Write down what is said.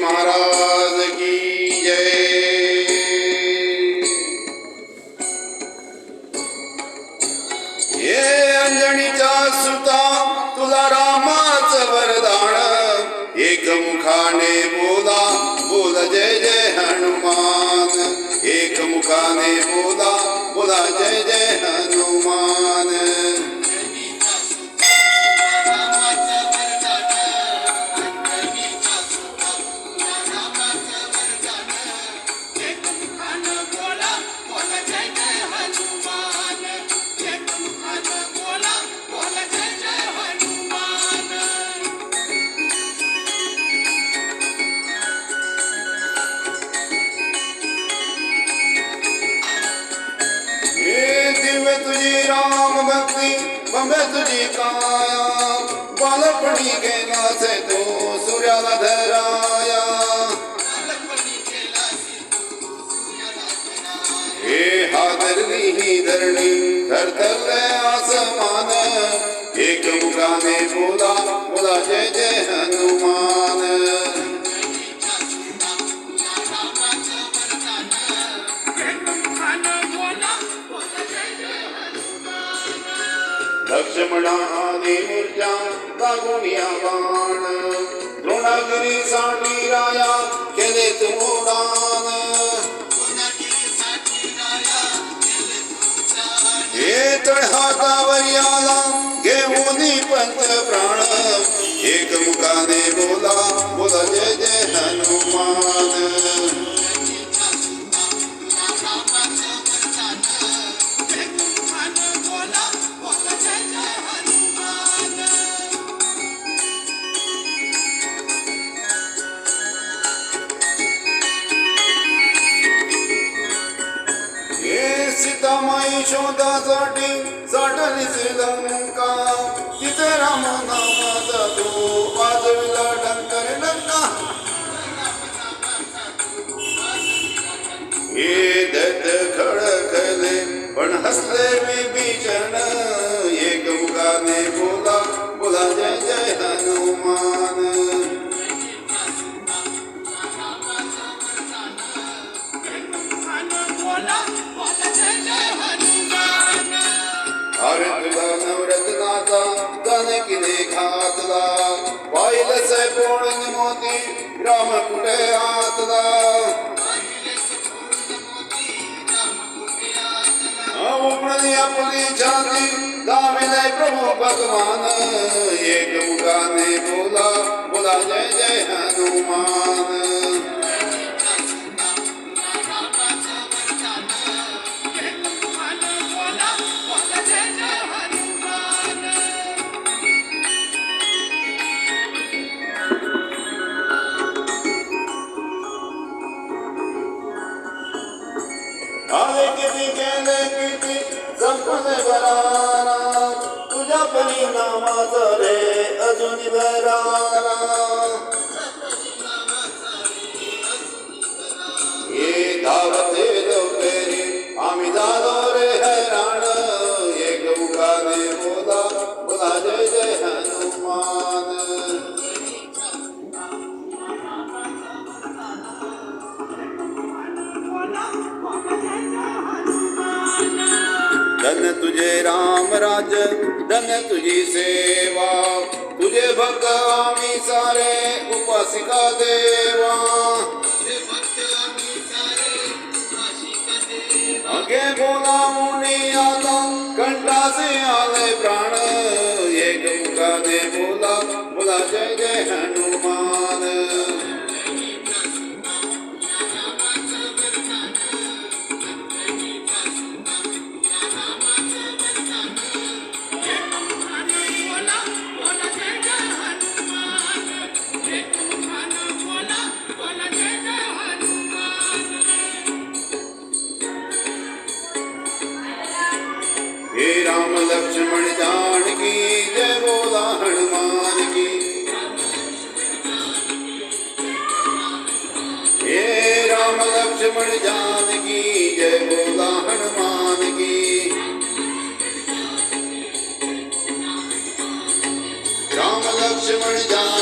महाराज की जय। हे अंजणीचा सुता तुला रामाच वरदान एक मुखाने बोला बोल जय जय हनुमान। एक मुखाने बोला बोला जय जय हनुमान। दिव्य तुझी राम भक्ती बंबे तुझी काया बालपणी गेला से तो सूर्याला धराया हे हादरली ही धरणी लक्ष्मणा आदी मूर्त्या लागून या बाण द्रोणागिरी साठी राया केले तुमोडान हे तळ हातावर आला घेऊन पंच प्राण एक मुखाने बोला बोला जय जय हनुमान सीतामाई शोधासाठी साठली श्रीलंका। तिथे राम नामाचा तो वाजविला डंकर डंका हे दत्त खडकले पण हसले विभीषण एक मुखाने बोला बोला जय जय हनुमान। अरे ਦਾ ਦਨ ਕਿਨੇ ਖਾਤ ਦਾ ਵਾਇ ਲਸੈ ਪੂਰਨ ਮੋਤੀ ਰਾਮ ਕੁਟੇ ਆਤ ਦਾ। ਆਪਣੀ ਆਪਣੀ ਦਾਵੇ ਲੈ ਪ੍ਰਭੂ ਭਗਵਾਨ। ਏਕ ਮੁਖਾਨੇ ਬੋਲਾ ਬੋਲਾ ਜੈ ਜੈ ਹਨੂਮਾਨ। तुझ्या परी नामाचा रे अजून भरारा ये धावते लवकरी आम्ही दादा धन तुझे राम राज धन तुझी सेवा। तुझे भक्त सारे उपासिका देवा। अगे बोला मुनी आता कंठासे आले प्राण। एक मुखाने बोला बोला जय जय हनुमान। લક્ષ્મણ જાનકી, જય બોલા હનુમાન કી હે રામ લક્ષ્મણ જાનકી, જય બોલા હનુમાન કી રામ લક્ષ્મણ જાન